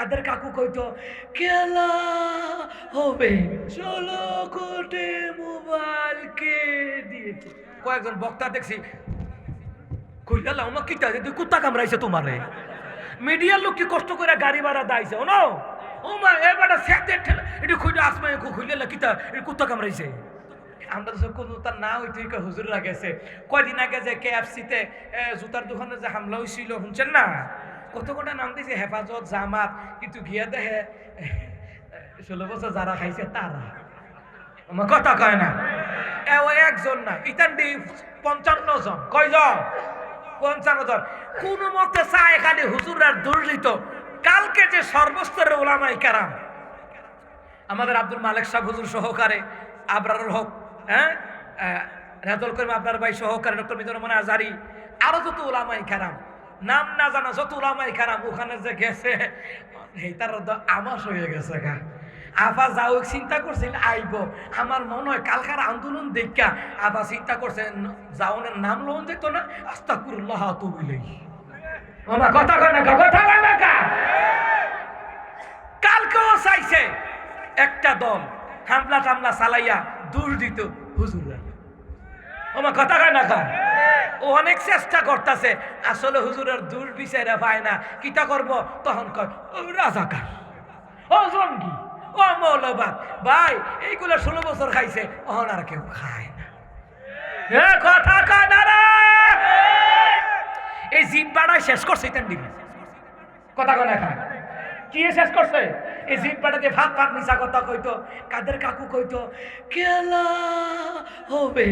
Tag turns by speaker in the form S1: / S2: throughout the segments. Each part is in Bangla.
S1: কাদের কাকু কইতো, খেলা হবে চলো কোটে মোবাইল কে দিয়েছে। কয়েকজন বক্তা দেখছি, কইলা আমার কিতা তুই কুত্তা কামড়াইছে তোমারে? মিডিয়ার লোক কি কষ্ট করে গাড়ি ভাড়া দাইছে ও না ও মা এবারে সেতে ঠেলা, এটি খুঁজে আসবে খুঁজলে কিতা, এটি কুত্তা কামড়াইছে। আমরা কোনো তার না হইতে হুজুররা গেছে কয়দিন আগে যে কে এফসিতে জুতার দোকানে যে হামলা হয়েছিল শুনছেন না? কত কটা নাম দিয়েছে হেফাজত জামাত কিন্তু গিয়া দেখে ষোলো বছর যারা খাইছে তারা আমার কথা কয় না। এ একজন না ইতান দি পঞ্চান্ন জন। কয়জন? পঞ্চান্ন জন। কোন মতে চায় খালি হুজুরার দুর্নীত। কালকে যে সর্বস্তরের ওলামাই কারাম আমাদের আব্দুল মালিক সাহেব হুজুর সহকারে আবরারুল হক হ্যাঁ? আহ, রেজাউল করিম আবরার ভাই সহকারে ডক্টর মিজুর রহমান আজারি আরও যত ওলামাই খারাম নাম না জানা যত ওলামাই খারাম ওখানে যে গেছে তার আমাস হয়ে গেছে গা। আফা যাও চিন্তা করছিল আইব। আমার মনে হয় কালকার আন্দোলন দেখা আফা চিন্তা করছে যাওনের নাম লোন যেত না আস্তা কুরুল্লাহ তুবিলেই আমার কথা কয় কথা কয় না কালকেও চাইছে একটা দল হামলা টামলা চালাইয়া দূর দিত হুজুররা। আমার কথা কয় না ও অনেক চেষ্টা করতেছে। আসলে হুজুরের দূর বিচারা পায় না। কিতা করব? তখন কয় রাজাকার, ও জঙ্গি, ও মৌলবাদ, ভাই, এইগুলো ষোলো বছর খাইছে, অহন আর কেউ খায় না। কথা কয় না এই বাড়ায় শেষ করছে দিবি। কথা কয় না কি শেষ করছে? এই জিপ বাড়াতে ভাত ভাত মিশা কথা কইতো, কাদের কাকু কইতো খেলা হবে?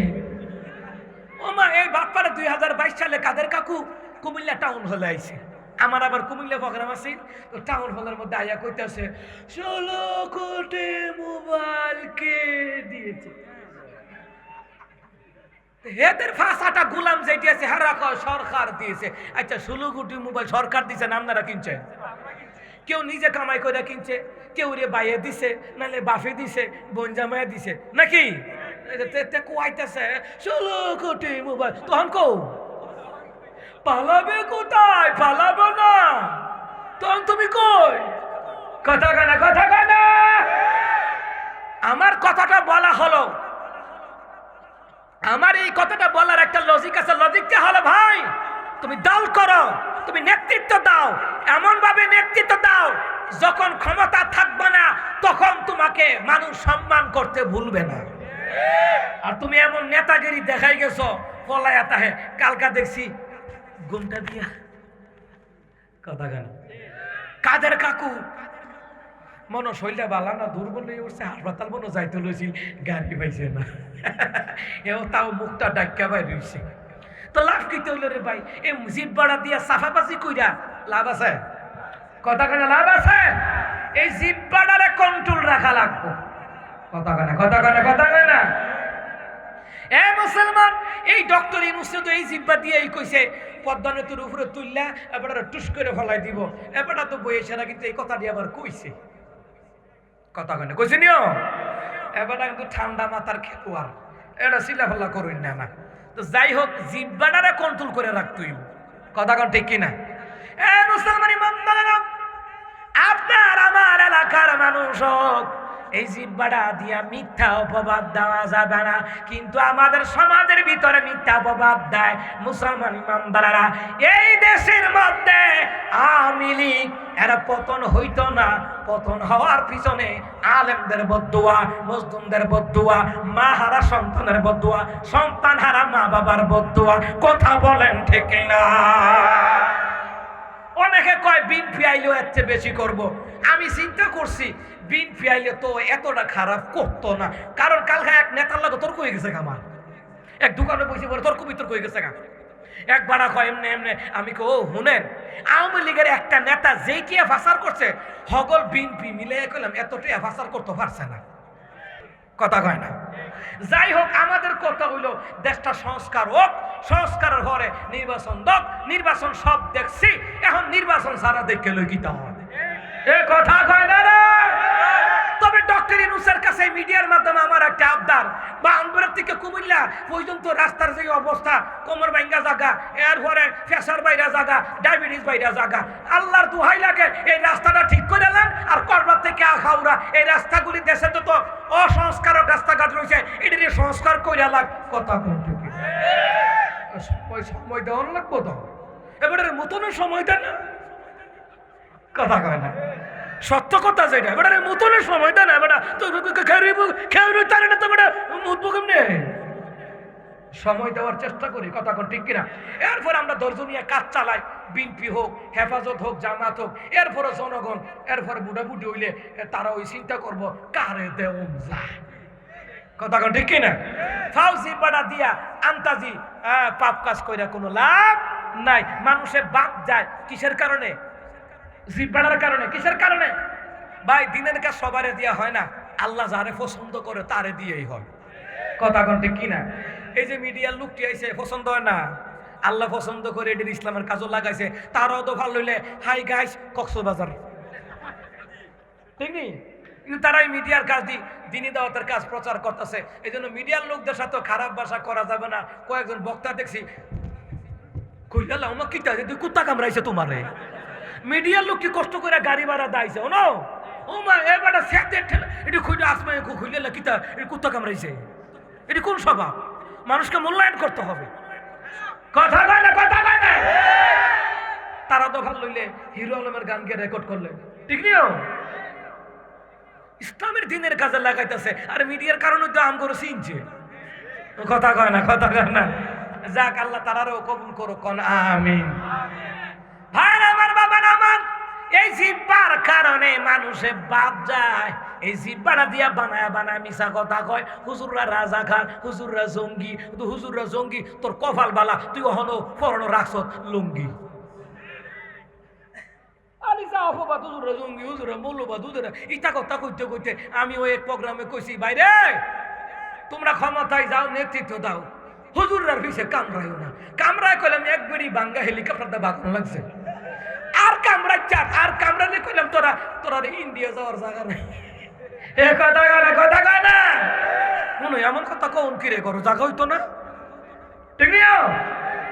S1: ওমা এই বাটপাড়া দুই হাজার বাইশ সালে কাদের কাকু? কুমিল্লা টাউন হলে আইছে। আমার আবার কুমিল্লা প্রোগ্রাম আছে। তো টাউন হলের মধ্যে আইয়া কইতাছে, ষোলো কোটি মোবাইল কে দিয়েছে। এদের ফাঁসাটা গুলাম যেটি আছে হারা কয় সরকার দিয়েছে। আচ্ছা ষোলো কোটি মোবাইল সরকার দিয়েছে আপনারা কিনছে? কেউ নিজে কামাই করে কিনছে, কেউ রে বাইয়ে দিছে নাহলে বাফে দিছে বনজামায়া দিছে। নাকি? কোয়াইতেছে। ষোলো কোটি মোবাইল। তখন কৌ পালাবে কোথায়? পালাবে না। তখন তুমি কই? কথা কানা কথা কানা আমার কথাটা বলা হলো। আমার এই কথাটা বলার একটা লজিক আছে। লজিকটা হলো, ভাই, তুমি দল করো। তুমি নেতৃত্ব দাও। এমন ভাবে নেতৃত্ব দাও, যখন ক্ষমতা থাকবে না, তখন তোমাকে মানুষ সম্মান করতে ভুলবে না। আর তুমি এমন নেতাগিরি দেখাই গেছো, পলায়া তাহে, কালকা দেখছি, ঘুমটা দিয়া, কথা কেন? কাদের কাকু? মনো শৈলটা বালা না দুর্বল হয়ে উঠছে, হাসপাতাল মনে যাইতে লইছিল, গাড়ি পাইছে না। এও তাও মুখটা ডাক্কা বাই রইছে তো লাভ কি হইল রে ভাই? এই জিপ বাড়া দিয়া সাফাবাজি কইরা লাভ আছে? কথা কেন, লাভ আছে? এই জিপ বাড়ারে কন্ট্রোল রাখা লাগবো। কথা কেন কথা কেন কথা কেন এ মুসলমান, এই ডক্টর ইনুসে তো এই জিব্বা দিয়ে এই কইছে, পদ্মা নদীর উপরে তুললা এবার টুস করে ফলাই দিব। এবারটা তো বইয়েছে না কিন্তু এই কথাটি আবার কইছে। কথা কয় না, কইছে নিও। এবারটা কিন্তু ঠান্ডা মাথার খেলোয়াড় এটা সিলাফাল্লা করুন না না। তো যাই হোক, জিব্বাটারে কন্ট্রোল করে রাখতুই কথা কন ঠিক কিনা? এ মুসলমান ইমানদারেরা, আপনার, আমার এলাকার মানুষ হোক এই জিব্বাটা দিয়া মিথ্যা অপবাদ দেওয়া যাবে না। কিন্তু আমাদের সমাজের ভিতরে মিথ্যা অপবাদ দেয় মুসলমান ইমানদারেরা। এই দেশের মধ্যে আওয়ামী লীগ, এরা পতন হইতো না। পতন হওয়ার পিছনে আলেমদের বদুয়া মজদুমদের বদুয়া মা হারা সন্তানের বদুয়া সন্তান হারা মা বাবার বদুয়া। কথা বলেন ঠিক না অনেকে কয়, বিন ফিয়াইলেও এর চেয়ে বেশি করব। আমি চিন্তা করছি, বিন ফিয়াইলে তো এতটা খারাপ করতো না। কারণ কালকে এক নেতার লাগে তর্ক হয়ে গেছে আমার। এক দোকানে বসে পরে তর্ক বিতর্ক হয়ে গেছে গা। এক বাড়া কয়, এমনি এমনি। আমি কো ও, শুনেন, আওয়ামী লীগের একটা নেতা যেই টিয়া ফাসার করছে, হগল বিনপি মিলে কইলাম এত টিয়া করতে পারছে না। কথা কয় না। যাই হোক, আমাদের কথা হইল, দেশটা সংস্কার হোক, সংস্কারের ঘরে নির্বাচন দক, নির্বাচন সব দেখছি, এখন নির্বাচন সারা দেখে লই গীতা এ কথা কয় না ডক্টর ইনুসের কাছে মিডিয়ার মাধ্যমে আমার একটা আবদার। বাউন্ডারের থেকে কুমিল্লা পর্যন্ত রাস্তার যে অবস্থা, কোমর ভাঙ্গা জায়গা এরপরে প্রেসার বাইরা জায়গা, ডায়াবেটিস বাইরা জায়গা। আল্লাহর দুহাই লাগে, এই রাস্তাটা ঠিক করে নেন আর করবার থেকে আখাউরা এই রাস্তাগুলি দেশে তো অসংস্কারক রাস্তাঘাট রয়েছে এটির সংস্কার কইরা লাগ, কথা বলতে সময় দেওয়ার লাগবো তো? এবারে মতনের সময় দেয় না? কথা কয় না। সত্য কথা যেটা। এবারে মতনের সময় দেয় না এবারে তো খেয়ে খেয়ে তারে না তো এবারে মুতবো কেমনে সময় দেওয়ার চেষ্টা করি, কথা কোন ঠিক কিনা? এরপর আমরা ধৈর্য নিয়ে কাজ চালাই বিনপি হোক, হেফাজত হোক, জামাত হোক, এরপরে জনগণ, এরপরে বুড়াবুড়ি হইলে তারা ওই চিন্তা করব, কারে দেউন যায় কথা কোন ঠিক কিনা? ফাউজি বাড়া দিয়া আন্তাজি পাপ কাজ কইরা কোনো লাভ নাই। মানুষে বাপ যায়, কিসের কারণে? বাড়ার কারণে, কিসের কারণে? ভাই, দিনের কাজ সবারে দিয়া হয় না। আল্লাহ যারে পছন্দ করে, তারে দিয়েই হয়। কথা কন্টে কি না এই যে মিডিয়ার লোকটি আইছে, পছন্দ হয় না? আল্লাহ পছন্দ করে এটির ইসলামের কাজও লাগাইছে। তারও তো ভালো হইলে, হাই গাইস, কক্সবাজার। ঠিক নেই? কিন্তু তারা এই মিডিয়ার কাজ দি দিনী দাওয়াতের কাজ প্রচার করতেছে। এই জন্য মিডিয়ার লোকদের সাথে খারাপ ভাষা করা যাবে না। কয়েকজন বক্তা দেখছি, কইলা আমার কিতা কুত্তা কামড়াইছে তোমারে। মিডিয়ার লোক কি কষ্ট করে গাড়ি ভাড়া দাইছে ও ও মা, এবারে স্যাতে ঠেলা, এটি খুঁজে আসবে খুঁজলে কিতা এটি কুত্তা কামড়াইছে। এটি কোন স্বভাব? মানুষকে মূল্যায়ন করতে হবে। কথা কয় না, কথা কয় না। তারা দখল লইলে হিরো আলমের গানকে রেকর্ড করলে। ঠিক নিও? ইসলামের দিনের কাজে লাগাইতেছে, আর মিডিয়ার কারণে তো আম করে চিনছে। কথা কয় না, কথা কয় না। যাক, আল্লাহ তারারও কবুল করো কন, আমিন ভাই আমার বাবা আমার এই জিব্বার কারণে মানুষে বাপ যায়। এই জিব্বাটা দিয়া বানায় বানায় মিশা কথা কয়। হুজুররা রাজা খান, হুজুররা জঙ্গি। হুজুররা জঙ্গি, তোর কপাল বালা, তুই অহনো ফরনো রাখছত লুঙ্গি। অপবাদ হুজুরা জঙ্গি কথা আমি এক যাও না। কামড়ায় কইলাম, এক বেড়ি বাঙ্গা হেলিকপ্টারটা বাগানো লাগছে। চার আর কামড়ালে কইলাম তোরা তোরা রে ইন্ডিয়া যাওয়ার জায়গা নাই। এ কথা কয় না, কথা কয় না। মনে এমন কথা কোন কিরে করো জায়গা হইতো না। ঠিক নিও